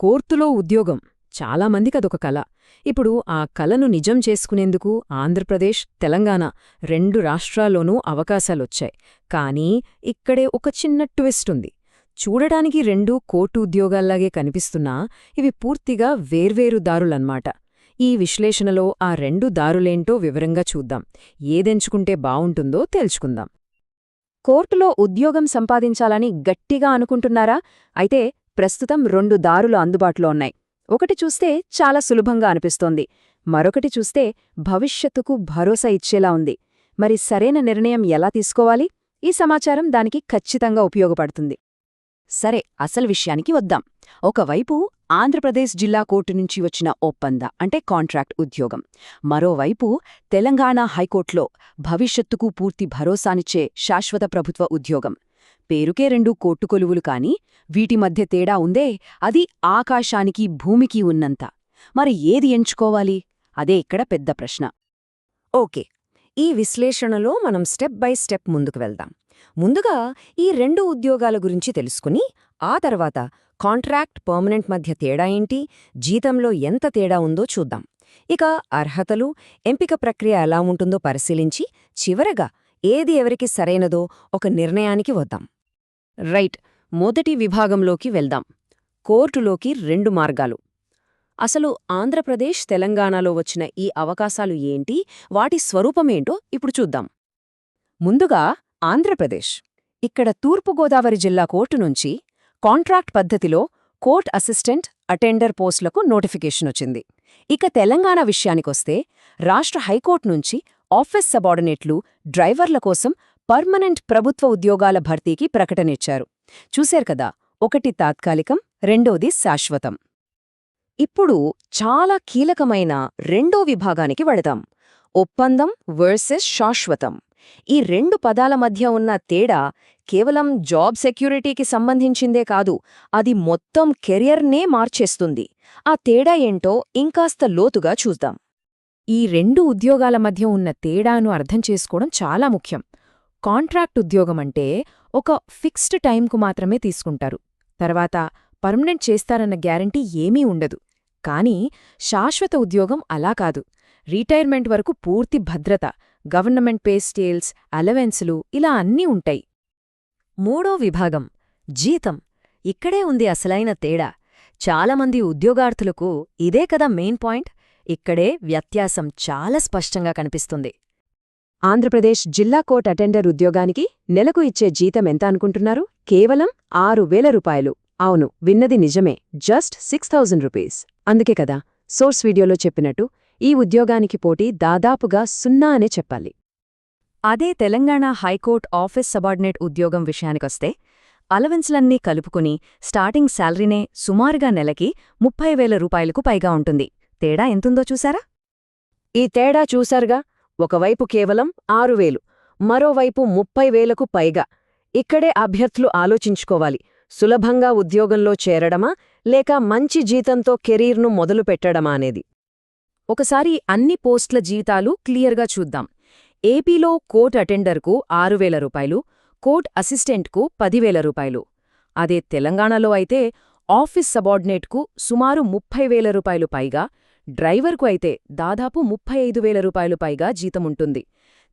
కోర్టులో ఉద్యోగం. చాలామందికి అదొక కల. ఇప్పుడు ఆ కలను నిజం చేసుకునేందుకు ఆంధ్రప్రదేశ్ తెలంగాణ రెండు రాష్ట్రాల్లోనూ అవకాశాలొచ్చాయి. కానీ ఇక్కడే ఒక చిన్న ట్విస్ట్ ఉంది. చూడటానికి రెండూ కోర్టు ఉద్యోగాల్లాగే కనిపిస్తున్నా ఇవి పూర్తిగా వేర్వేరు దారులన్మాట. ఈ విశ్లేషణలో ఆ రెండు దారులేంటో వివరంగా చూద్దాం. ఏదెంచుకుంటే బావుంటుందో తెలుసుకుందాం కోర్టులో ఉద్యోగం సంపాదించాలని గట్టిగా అనుకుంటున్నారా? అయితే ప్రస్తుతం రెండు దారులు అందుబాటులో ఉన్నాయి. ఒకటి చూస్తే చాలా సులభంగా అనిపిస్తోంది. మరొకటి చూస్తే భవిష్యత్తుకు భరోసా ఇచ్చేలా ఉంది. మరి సరైన నిర్ణయం ఎలా తీసుకోవాలి? ఈ సమాచారం దానికి ఖచ్చితంగా ఉపయోగపడుతుంది. సరే అసలు విషయానికి వద్దాం. ఒకవైపు ఆంధ్రప్రదేశ్ జిల్లా కోర్టు నుంచి వచ్చిన ఒప్పంద అంటే కాంట్రాక్ట్ ఉద్యోగం. మరోవైపు తెలంగాణ హైకోర్టులో భవిష్యత్తుకు పూర్తి భరోసానిచ్చే శాశ్వత ప్రభుత్వ ఉద్యోగం. పేరుకే రెండు కోర్టు కొలువులు కాని వీటి మధ్య తేడా ఉందే అది ఆకాశానికి భూమికి ఉన్నంత. మరి ఏది ఎంచుకోవాలి? అదే ఇక్కడ పెద్ద ప్రశ్న. ఓకే ఈ విశ్లేషణలో మనం స్టెప్ బై స్టెప్ ముందుకు వెళ్దాం. ముందుగా ఈ రెండు ఉద్యోగాల గురించి తెలుసుకుని ఆ తర్వాత కాంట్రాక్ట్ పర్మనెంట్ మధ్య తేడా ఏంటి? జీతంలో ఎంత తేడా ఉందో చూద్దాం. ఇక అర్హతలు ఎంపిక ప్రక్రియ ఎలా ఉంటుందో పరిశీలించి చివరగా ఏది ఎవరికి సరైనదో ఒక నిర్ణయానికి వద్దాం. రైట్ మొదటి విభాగంలోకి వెళ్దాం. కోర్టులోకి రెండు మార్గాలు. అసలు ఆంధ్రప్రదేశ్ తెలంగాణలో వచ్చిన ఈ అవకాశాలు ఏంటి? వాటి స్వరూపమేంటో ఇప్పుడు చూద్దాం. ముందుగా ఆంధ్రప్రదేశ్. ఇక్కడ తూర్పుగోదావరి జిల్లా కోర్టు నుంచి కాంట్రాక్ట్ పద్ధతిలో కోర్ట్ అసిస్టెంట్ అటెండర్ పోస్టులకు నోటిఫికేషన్ వచ్చింది. ఇక తెలంగాణ విషయానికొస్తే రాష్ట్ర హైకోర్టు నుంచి ఆఫీస్ సబార్డినేట్లు డ్రైవర్ల కోసం పర్మనెంట్ ప్రభుత్వ ఉద్యోగాల భర్తీకి ప్రకటనిచ్చారు. చూశారు కదా ఒకటి తాత్కాలికం రెండోది శాశ్వతం. ఇప్పుడు చాలా కీలకమైన రెండో విభాగానికి వెళదాం. ఒప్పందం వర్సెస్ శాశ్వతం. ఈ రెండు పదాల మధ్య ఉన్న తేడా కేవలం జాబ్ సెక్యూరిటీకి సంబంధించిందే కాదు అది మొత్తం కెరియర్నే మార్చేస్తుంది. ఆ తేడా ఏంటో ఇంకాస్త లోతుగా చూద్దాం. ఈ రెండు ఉద్యోగాల మధ్య ఉన్న తేడాను అర్థం చేసుకోవడం చాలా ముఖ్యం. కాంట్రాక్ట్ ఉద్యోగమంటే ఒక ఫిక్స్డ్ టైంకు మాత్రమే తీసుకుంటారు. తర్వాత పర్మనెంట్ చేస్తారన్న గ్యారంటీ ఏమీ ఉండదు. కానీ శాశ్వత ఉద్యోగం అలా కాదు. రిటైర్మెంట్ వరకు పూర్తి భద్రత గవర్నమెంట్ పే స్టేల్స్ అలవెన్సులు ఇలా అన్నీ ఉంటాయి. మూడో విభాగం జీతం. ఇక్కడే ఉంది అసలైన తేడా. చాలామంది ఉద్యోగార్థులకు ఇదే కదా మెయిన్ పాయింట్. ఇక్కడే వ్యత్యాసం చాలా స్పష్టంగా కనిపిస్తుంది. ఆంధ్రప్రదేశ్ జిల్లా కోర్ట్ అటెండర్ ఉద్యోగానికి నెలకు ఇచ్చే జీతం ఎంత అనుకుంటున్నారు? కేవలం ఆరు వేల రూపాయలు. అవును విన్నది నిజమే. Just six thousand rupees. అందుకే కదా సోర్స్ వీడియోలో చెప్పినట్టు ఈ ఉద్యోగానికి పోటీ దాదాపుగా సున్నా అనే చెప్పాలి. అదే తెలంగాణ హైకోర్టు ఆఫీస్ సబార్డినేట్ ఉద్యోగం విషయానికొస్తే అలవెన్స్లన్నీ కలుపుకుని స్టార్టింగ్ శాలరీనే సుమారుగా నెలకి ముప్పై వేల రూపాయలకు పైగా ఉంటుంది. తేడా ఎంతుందో చూసారా? ఈ తేడా చూసారుగా? ఒకవైపు కేవలం ఆరువేలు మరోవైపు ముప్పై వేలకు పైగా. ఇక్కడే అభ్యర్థులు ఆలోచించుకోవాలి సులభంగా ఉద్యోగంలో చేరడమా లేక మంచి జీతంతో కెరీర్ను మొదలుపెట్టడమా అనేది. ఒకసారి అన్ని పోస్టుల జీతాలు క్లియర్గా చూద్దాం. ఏపీలో కోర్ట్ అటెండర్కు ఆరు వేల రూపాయలు కోర్ట్ అసిస్టెంట్కు పదివేల రూపాయలు. అదే తెలంగాణలో అయితే ఆఫీస్ సబార్డినేట్కు సుమారు ముప్పై వేల రూపాయలు పైగా డ్రైవర్కు అయితే దాదాపు ముప్పై ఐదు వేల రూపాయలు పైగా జీతముంటుంది.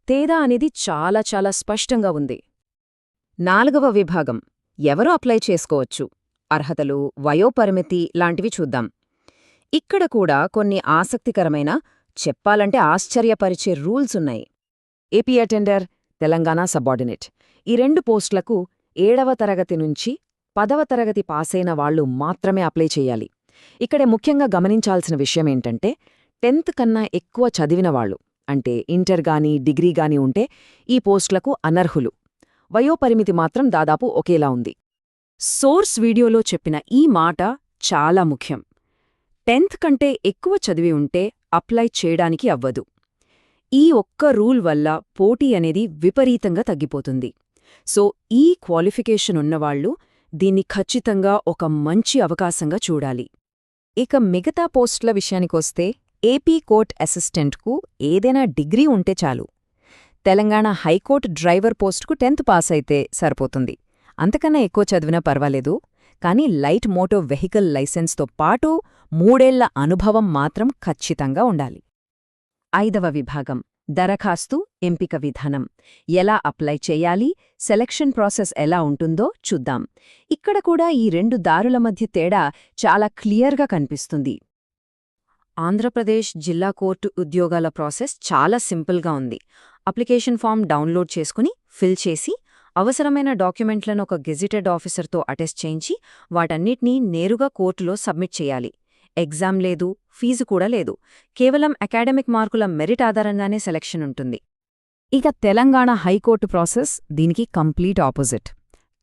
తేడా అనేది చాలా చాలా స్పష్టంగా ఉంది. నాలుగవ విభాగం. ఎవరు అప్లై చేసుకోవచ్చు? అర్హతలు వయోపరిమితి లాంటివి చూద్దాం. ఇక్కడ కూడా కొన్ని ఆసక్తికరమైన చెప్పాలంటే ఆశ్చర్యపరిచే రూల్స్ ఉన్నాయి. AP attender Telangana subordinate. ఈ రెండు పోస్టులకు ఏడవ తరగతి నుంచి పదవ తరగతి పాసైన వాళ్ళు మాత్రమే అప్లై చేయాలి. ఇక్కడే ముఖ్యంగా గమనించాల్సిన విషయమేంటంటే టెన్త్ కన్నా ఎక్కువ చదివినవాళ్ళు అంటే ఇంటర్ గాని డిగ్రీ గాని ఉంటే ఈ పోస్టులకు అనర్హులు. వయోపరిమితి మాత్రం దాదాపు ఒకేలా ఉంది. సోర్స్ వీడియోలో చెప్పిన ఈ మాట చాలా ముఖ్యం. టెన్త్ కంటే ఎక్కువ చదివి ఉంటే అప్లై చేయడానికి అవ్వదు. ఈ ఒక్క రూల్ వల్ల పోటీ అనేది విపరీతంగా తగ్గిపోతుంది. సో ఈ క్వాలిఫికేషన్ ఉన్నవాళ్ళు దీన్ని ఖచ్చితంగా ఒక మంచి అవకాశంగా చూడాలి. ఇక మిగతా పోస్టుల విషయానికొస్తే ఏపీ కోర్ట్ అసిస్టెంట్కు ఏదైనా డిగ్రీ ఉంటే చాలు. తెలంగాణ హైకోర్టు డ్రైవర్ పోస్టుకు టెన్త్ పాస్ అయితే సరిపోతుంది. అంతకన్నా ఎక్కువ చదివినా పర్వాలేదు కానీ లైట్ మోటో వెహికల్ లైసెన్స్తో పాటు మూడేళ్ళ అనుభవం మాత్రం ఖచ్చితంగా ఉండాలి. ఐదవ విభాగం. దరఖాస్తు ఎంపిక విధానం. ఎలా అప్లై చేయాలి సెలక్షన్ ప్రాసెస్ ఎలా ఉంటుందో చూద్దాం. ఇక్కడ కూడా ఈ రెండు దారుల మధ్య తేడా చాలా క్లియర్గా కనిపిస్తుంది. ఆంధ్రప్రదేశ్ జిల్లా కోర్టు ఉద్యోగాల ప్రాసెస్ చాలా సింపుల్గా ఉంది. అప్లికేషన్ ఫామ్ డౌన్లోడ్ చేసుకుని ఫిల్ చేసి అవసరమైన డాక్యుమెంట్లను ఒక గెజిటెడ్ ఆఫీసర్తో అటెస్ట్ చేయించి వాటన్నిటినీ నేరుగా కోర్టులో సబ్మిట్ చేయాలి. ఎగ్జామ్ లేదు ఫీజు కూడా లేదు. కేవలం అకాడమిక్ మార్కుల మెరిట్ ఆధారంగానే సెలక్షన్ ఉంటుంది. ఇక తెలంగాణ హైకోర్టు ప్రాసెస్ దీనికి కంప్లీట్ ఆపోజిట్.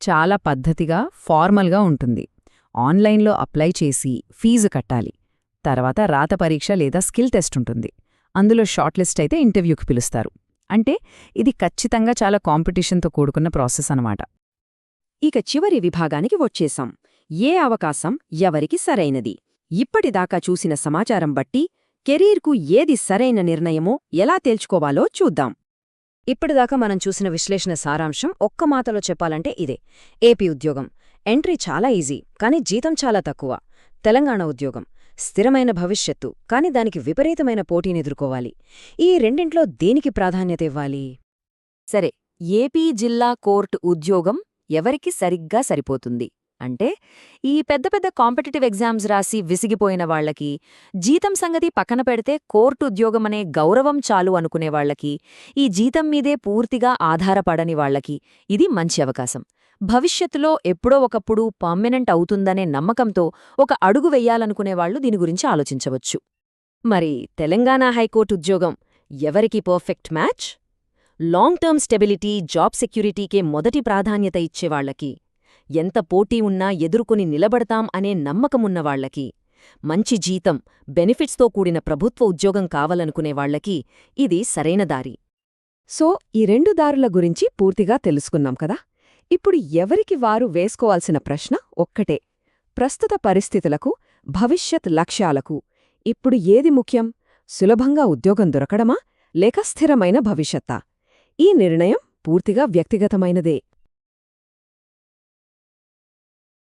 చాలా పద్ధతిగా ఫార్మల్గా ఉంటుంది. ఆన్లైన్లో అప్లై చేసి ఫీజు కట్టాలి. తర్వాత రాత పరీక్ష లేదా స్కిల్ టెస్ట్ ఉంటుంది. అందులో షార్ట్ లిస్ట్ అయితే ఇంటర్వ్యూకి పిలుస్తారు. అంటే ఇది ఖచ్చితంగా చాలా కాంపిటీషన్తో కూడుకున్న ప్రాసెస్ అనమాట ఇక చివరి విభాగానికి వచ్చేసాం. ఏ అవకాశం ఎవరికి సరైనది? ఇప్పటిదాకా చూసిన సమాచారం బట్టి కెరీర్కు ఏది సరైన నిర్ణయమో ఎలా తేల్చుకోవాలో చూద్దాం. ఇప్పటిదాకా మనం చూసిన విశ్లేషణ సారాంశం ఒక్క మాటలో చెప్పాలంటే ఇదే. ఏపీ ఉద్యోగం. ఎంట్రీ చాలా ఈజీ కానీ జీతం చాలా తక్కువ. తెలంగాణ ఉద్యోగం. స్థిరమైన భవిష్యత్తు కాని దానికి విపరీతమైన పోటీని ఎదుర్కోవాలి. ఈ రెండింట్లో దేనికి ప్రాధాన్యత ఇవ్వాలి? సరే ఏపీ జిల్లా కోర్టు ఉద్యోగం ఎవరికి సరిగ్గా సరిపోతుంది? అంటే ఈ పెద్ద పెద్ద కాంపిటేటివ్ ఎగ్జామ్స్ రాసి విసిగిపోయిన వాళ్ళకి జీతం సంగతి పక్కన పెడితే కోర్టు ఉద్యోగమనే గౌరవం చాలు అనుకునేవాళ్ళకి ఈ జీతం మీదే పూర్తిగా ఆధారపడని వాళ్ళకి ఇది మంచి అవకాశం. భవిష్యత్తులో ఎప్పుడో ఒకప్పుడు పర్మనెంట్ అవుతుందనే నమ్మకంతో ఒక అడుగు వెయ్యాలనుకునేవాళ్ళు దీని గురించి ఆలోచించవచ్చు. మరి తెలంగాణ హైకోర్టు ఉద్యోగం ఎవరికి perfect match? Long term stability job సెక్యూరిటీకే మొదటి ప్రాధాన్యత ఇచ్చేవాళ్ళకి ఎంత పోటీ ఉన్నా ఎదుర్కొని నిలబడతాం అనే నమ్మకమున్నవాళ్ళకి మంచి జీతం బెనిఫిట్స్తో కూడిన ప్రభుత్వ ఉద్యోగం కావాలనుకునేవాళ్ళకి ఇది సరైన దారి. సో ఈ రెండు దారుల గురించి పూర్తిగా తెలుసుకున్నాం కదా? ఇప్పుడు ఎవరికి వారు వేసుకోవాల్సిన ప్రశ్న ఒక్కటే. ప్రస్తుత పరిస్థితులకు భవిష్యత్ లక్ష్యాలకు ఇప్పుడు ఏది ముఖ్యం? సులభంగా ఉద్యోగం దొరకడమా? లేక స్థిరమైన భవిష్యత్తా? ఈ నిర్ణయం పూర్తిగా వ్యక్తిగతమైనదే.